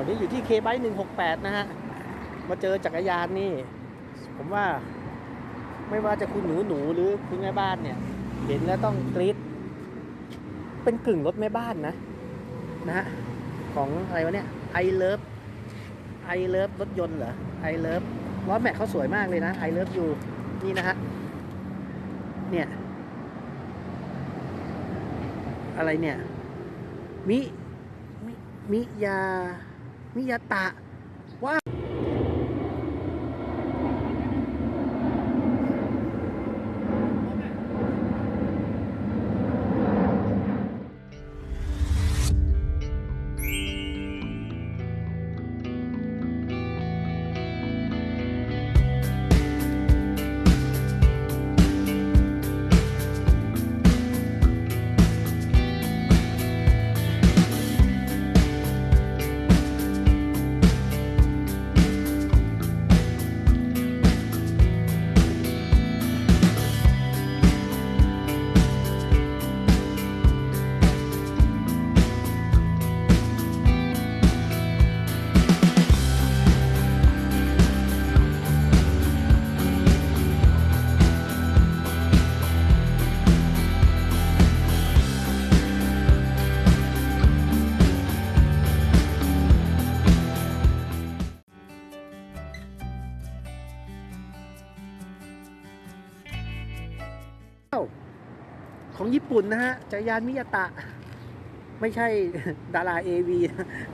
อนนี้อยู่ที่เคไบหนึ่งหกแปดนะฮะ มาเจอจักรยานนี่ ผมว่าไม่ว่าจะคุณหนูหนูหรือคุณแม่บ้านเนี่ย เห็นแล้วต้องกรี๊ดเป็นกึ่งรถแม่บ้านนะ นะฮะ ของอะไรวะเนี่ยไอเลิฟไอเลิฟรถยนต์เหรอไอเลิฟล้อแม็กเขาสวยมากเลยนะไอเลิฟยูนี่นะฮะ เนี่ย อะไรเนี่ย มิ มิมิยา มิยตะ ของญี่ปุ่นนะฮะจักรยานมิยาตะ ไม่ใช่ดาราเอวี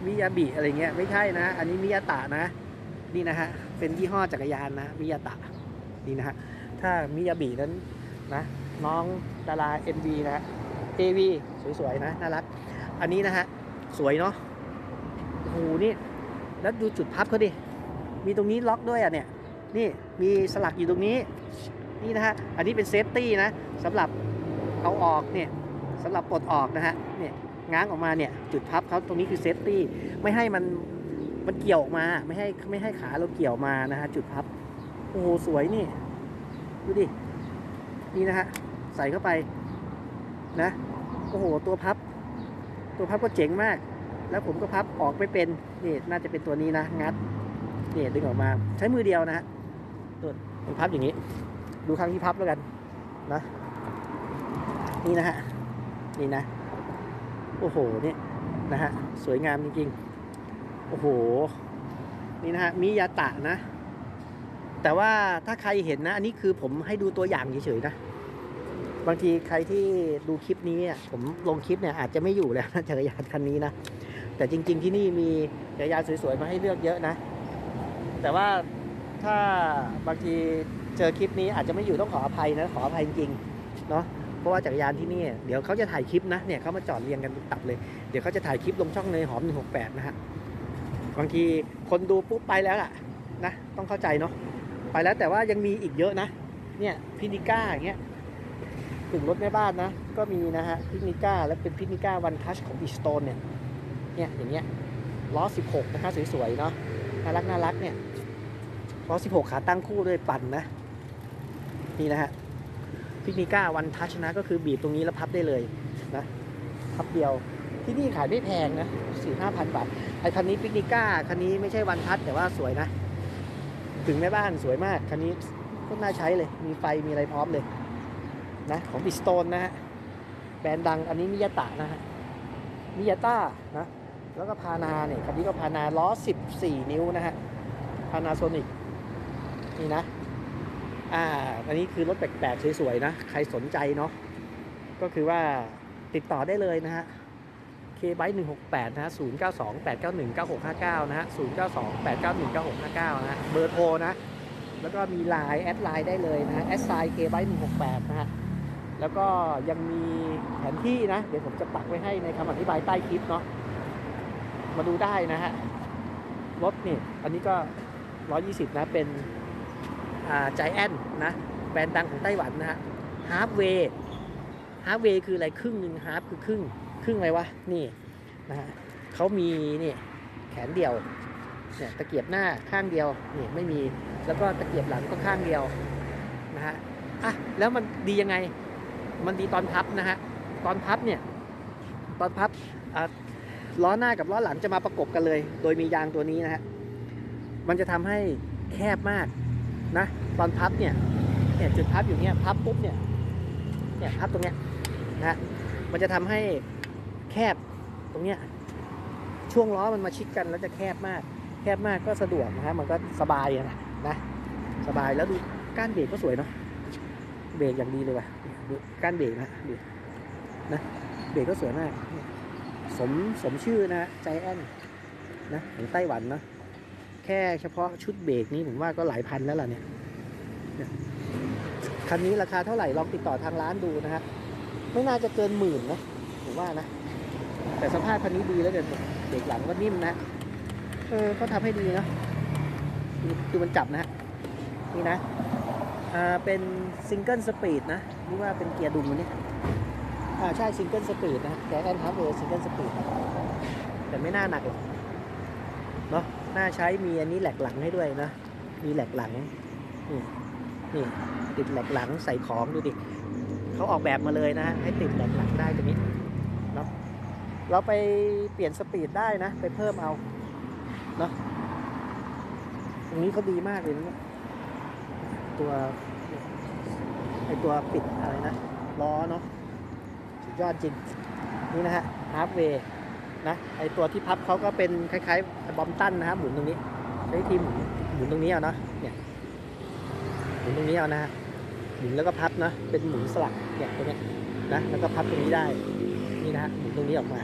มิยาบิอะไรเงี้ยไม่ใช่นะ อันนี้มิยาตะนะ นี่นะฮะเป็นยี่ห้อจักรยานนะมิยาตะนี่นะฮะถ้ามิยาบินั้นนะน้องดารา NV นะฮะ AV สวยๆนะน่ารัก อันนี้นะฮะสวยเนาะโอ้โหนี่แล้วดูจุดพับเขาดิมีตรงนี้ล็อกด้วยอะเนี่ยนี่มีสลักอยู่ตรงนี้นี่นะฮะอันนี้เป็นเซฟตี้นะสำหรับ เอาออกเนี่ยสำหรับปลดออกนะฮะเนี่ยง้างออกมาเนี่ยจุดพับเขาตรงนี้คือเซฟตี้ไม่ให้มันมันเกี่ยวออกมาไม่ให้ไม่ให้ขาเราเกี่ยวมานะฮะจุดพับโอ้โหสวยนี่ดูดินี่นะฮะใส่เข้าไปนะโอ้โหตัวพับ ตัวพับก็เจ๋งมาก แล้วผมก็พับออกไม่เป็นนี่น่าจะเป็นตัวนี้นะงัดนี่ดึงออกมาใช้มือเดียวนะฮะตัวพับอย่างนี้ ดูครั้งที่พับแล้วกันนะ นี่นะฮะ นี่นะ โอ้โห เนี่ยนะฮะ สวยงามจริงๆ โอ้โห นี่นะฮะ มิยาตะนะ แต่ว่าถ้าใครเห็นนะ อันนี้คือผมให้ดูตัวอย่างเฉยๆนะ บางทีใครที่ดูคลิปนี้อะผมลงคลิปเนี่ยอาจจะไม่อยู่แล้วนะจักรยานคันนี้นะ แต่จริง ๆ ที่นี่มีจักรยานสวยๆ มาให้เลือกเยอะนะ แต่ว่าถ้าบางทีเจอคลิปนี้อาจจะไม่อยู่ต้องขออภัยนะ ขออภัยจริงๆ เนาะ เพราะว่าจักรยานที่นี่เดี๋ยวเขาจะถ่ายคลิปนะเนี่ยเขามาจอดเรียงกันตับเลยเดี๋ยวเขาจะถ่ายคลิปลงช่องเลยหอม 168 นะฮะบางทีคนดูปุ๊บไปแล้วล่ะนะต้องเข้าใจเนาะไปแล้วแต่ว่ายังมีอีกเยอะนะเนี่ยพินิก้าอย่างเงี้ยถึงรถแม่บ้านนะ ก็มีนะฮะพินิก้าและเป็นพินิก้าวันทัชของอีสโตนเนี่ยเนี่ยอย่างเงี้ยล้อ 16 นะคะสวยๆเนาะน่ารักน่ารักเนี่ยล้อ 16 ขาตั้งคู่ด้วยปั่นนะ นี่นะฮะ พิกนิก้าวันทัชนะก็คือบีบตรงนี้แล้วพับได้เลยนะพับเดียวที่นี่ขายไม่แพงนะสี่ห้าพันบาทไอ้คันนี้พิกนิก้าคันนี้ไม่ใช่วันทัชแต่ว่าสวยนะ ถึงแม่บ้านสวยมากคันนี้ก็น่าใช้เลย มีไฟมีอะไรพร้อมเลยนะของบิสโตนนะฮะแบรนด์ดังอันนี้มิยาตะนะฮะมิยาต้านะแล้วก็พานาเนี่ยคันนี้ก็พานาล้อ 14 นิ้วนะฮะพานาโซนิกนี่นะ อ่าอันนี้คือรถแปลกๆสวยๆนะ ใครสนใจเนาะก็คือว่าติดต่อได้เลยนะฮะ k b y 1 6 8 นะฮะ 0 9 2 8 9 1 9 6 5 9 นะฮะ 0 9 2 8 9 1 9 6 5 9 นะฮะ เบอร์โทรนะ แล้วก็มีไลน์แอดไลน์ได้เลยนะแอดไซน์ k b y 1 6 8 นะฮะ แล้วก็ยังมีแผนที่นะ เดี๋ยวผมจะปักไว้ให้ในคำอธิบายใต้คลิปเนาะ มาดูได้นะฮะ รถนี่ อันนี้ก็ 120 นะ เป็น ใจแอนนะแบรนด์ดังของไต้หวันนะฮะฮาร์ w เวย์ฮาร์ w เวย์คืออะไรครึ่งหนึ่งฮาร์ f คือครึ่งครึ่งอะไรวะนี่นะฮะเขามีนี่แขนเดียวเนี่ยตะเกียบหน้าข้างเดียวนี่ไม่มีแล้วก็ตะเกียบหลังก็ข้างเดียวนะฮะอะแล้วมันดียังไง มันดีตอนพับนะฮะตอนพับเนี่ยตอนพับอ่าล้อหน้ากับล้อหลังจะมาประกบกันเลย โดยมียางตัวนี้นะฮะมันจะทำให้แคบมาก นะตอนพับเนี่ยเนี่ยจุดพับอยู่เนี่ยพับปุ๊บเนี่ยเนี่ยพับตรงเนี้ยนะมันจะทำให้แคบตรงเนี้ยช่วงล้อมันมาชิดกันแล้วจะแคบมาก แคบมากก็สะดวกนะฮะมันก็สบายนะนะสบายแล้วดูก้านเบรกก็สวยเนาะเบรกอย่างดีเลยว่ะดูก้านเบรกนะดูนะเบรกก็สวยมากเนี่ยสมสมชื่อนะใจแอนนะของไต้หวันเนาะ แค่เฉพาะชุดเบรกนี้ผมว่าก็หลายพันแล้วล่ะเนี่ยคันนี้ราคาเท่าไหร่ลองติดต่อทางร้านดูนะฮะไม่น่าจะเกินหมื่นนะผมว่านะ แต่สภาพคันนี้ดีแล้วเกินเบรกหลังก็นิ่มนะเออก็ทำให้ดีเนาะดูมันจับนะฮะนี่นะอ่าเป็นซิงเกิลสปีดนะหรือว่าเป็นเกียร์ดุมวันนี้อ่าใช่ซิงเกิลสปีดนะแกแอนทับเวอร์ซิงเกิลสปีดแต่ไม่น่าหนักหรอก น่าใช้มีอันนี้แหลกหลังให้ด้วยนะ มีแหลกหลัง นี่นี่ติดแหลกหลังใส่ของดูดิเขาออกแบบมาเลยนะฮะให้ติดแหลกหลังได้ตรงนี้เนาะเราไปเปลี่ยนสปีดได้นะ ไปเพิ่มเอาเนาะตรงนี้เขาดีมากเลยนะตัวไอตัวปิดอะไรนะล้อเนาะสุดยอดจริง นี่นะฮะฮาร์ w เวย์ นะไอตัวที่พับเขาก็เป็นคล้ายๆบอมตันนะฮะหมุนตรงนี้ใช้ทีมหมุนตรงนี้เอาเนาะเนี่ยหมุนตรงนี้เอานะฮะหมุนแล้วก็พับนะเป็นหมุนสลักเนี่ยตัวเนี้ยนะแล้วก็พับตรงนี้ได้นี่นะฮะหมุนตรงนี้ออกมา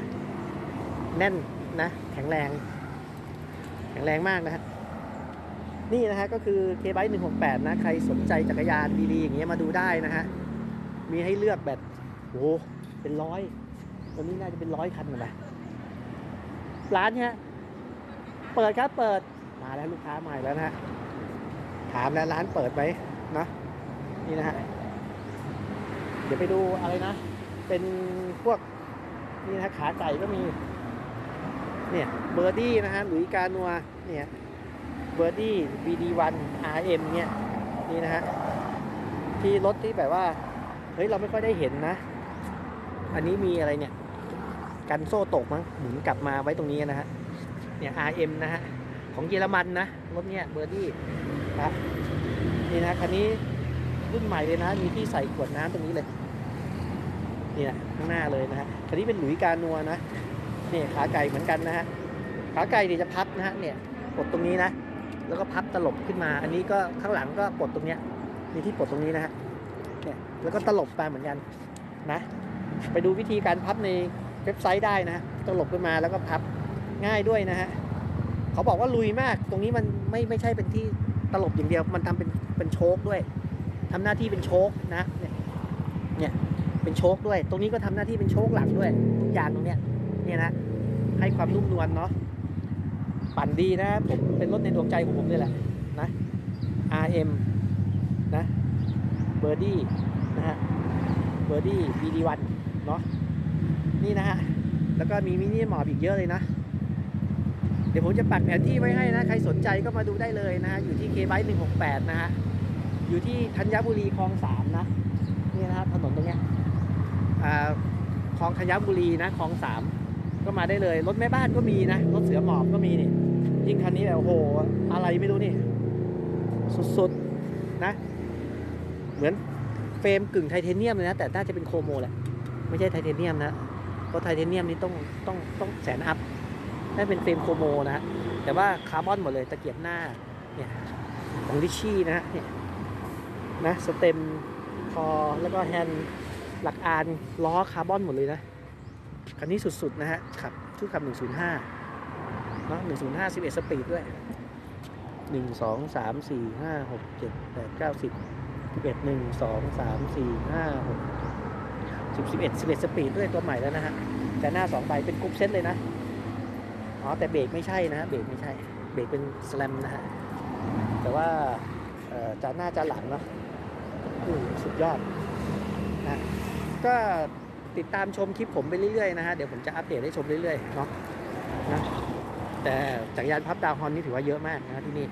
แน่นนะ แข็งแรง แข็งแรงมากนะฮะนี่นะฮะก็คือ k b y 1 6 8 นะ ใครสนใจจักรยานดีๆ อย่างเงี้ยมาดูได้นะฮะ มีให้เลือกแบบโอ้เป็นร้อยตัวนี้น่าจะเป็นร้อยคันกัน ร้านเนี้ยเปิดครับเปิดมาแล้วลูกค้ามาอีกแล้วนะฮะถามแล้วร้านเปิดไหมนะนี่นะฮะเดี๋ยวไปดูอะไรนะ เป็นพวกนี่นะขาไก่ก็มี เนี่ยเบอร์ดี้นะฮะหลุยกานัวเนี่ยเบอร์ดี้ BD1 RM เนี่ยนี่นะฮะที่รถที่แบบว่า เฮ้ย เราไม่ค่อยได้เห็นนะ อันนี้มีอะไรเนี่ย กันโซ่ตกมั้งหมุนกลับมาไว้ตรงนี้นะฮะเนี่ย RM นะฮะของเยอรมันนะรถเนี่ยเบอร์ดี้นะนี่นะคันนี้รุ่นใหม่เลยนะ มีที่ใส่ขวดน้ำตรงนี้เลยนี่นะข้างหน้าเลยนะฮะคันนี้เป็นหลุยกานัวนะเนี่ยขาไก่เหมือนกันนะฮะขาไก่เนี่ยจะพับนะฮะเนี่ยกดตรงนี้นะ แล้วก็พับตลบขึ้นมา อันนี้ก็ข้างหลังก็ปลดตรงเนี้ยมีที่ปลดตรงนี้นะฮะเนี่ยแล้วก็ตลบมาเหมือนกันนะ ไปดูวิธีการพับใน เว็บไซต์ได้นะตลบขึ้นมาแล้วก็พับง่ายด้วยนะฮะเขาบอกว่าลุยมากตรงนี้มันไม่ไม่ใช่เป็นที่ตลบอย่างเดียว มันทำเป็นเป็นโชคด้วยทำหน้าที่เป็นโชคนะเนี่ยเนี่ยเป็นโชคด้วย ตรงนี้ก็ทำหน้าที่เป็นโชคหลังด้วยทุกอย่างตรงเนี้ยเนี่ยนะให้ความนุ่มนวลเนาะปั่นดีนะผมเป็นรถในดวงใจของผมเลยแหละนะ RM นะเบอร์ดี้นะฮะเบอร์ดี้ BD1 เนาะ นี่นะฮะ แล้วก็มีมินิหมอบอีกเยอะเลยนะ เดี๋ยวผมจะปักแผนที่ไว้ให้นะ ใครสนใจก็มาดูได้เลยนะฮะ อยู่ที่ k b y 168นะฮะ อยู่ที่ธัญบุรีคลองสามนะ นี่นะครับถนนตรงเนี้ยคลองธัญบุรีนะคลองสามก็มาได้เลย รถแม่บ้านก็มีนะ รถเสือหมอบก็มีนี่ ยิ่งคันนี้แบบโอ้โห อะไรไม่รู้นี่ สุดๆนะ เหมือนเฟรมกึ่งไทเทเนียมเลยนะ แต่น่าจะเป็นโครโมแหละ ไม่ใช่ไทเทเนียมนะเพราะไทเทเนียมนี่ต้องต้องต้องแสนอัพนั่นเป็นเฟรมโครโมนะฮะแต่ว่าคาร์บอนหมดเลยตะเกียบหน้าเนี่ยของลิชชี่นะฮะเนี่ยนะสเต็มคอแล้วก็แฮนด์หลักอานล้อคาร์บอนหมดเลยนะคันนี้สุด ๆ นะฮะขับชุดขับ 105เนาะ105 11 สปีดด้วย 1 2 3 4 5 6 7 8 9 10 11 1 2 3 4 5 6 10 11 11สปีดด้วยตัวใหม่แล้วนะฮะ แต่หน้า2ใบเป็นกรุ๊ปเซตเลยนะ อ๋อ แต่เบรกไม่ใช่นะเบรกไม่ใช่ เบรกเป็นสแลมนะฮะ แต่ว่าจานหน้าจานหลังเนาะสุดยอดนะก็ติดตามชมคลิปผมไปเรื่อยๆนะฮะ เดี๋ยวผมจะอัปเดตให้ชมเรื่อยๆเนาะนะแต่จักรยานพับดาวฮอนนี่ถือว่าเยอะมากนะที่นี่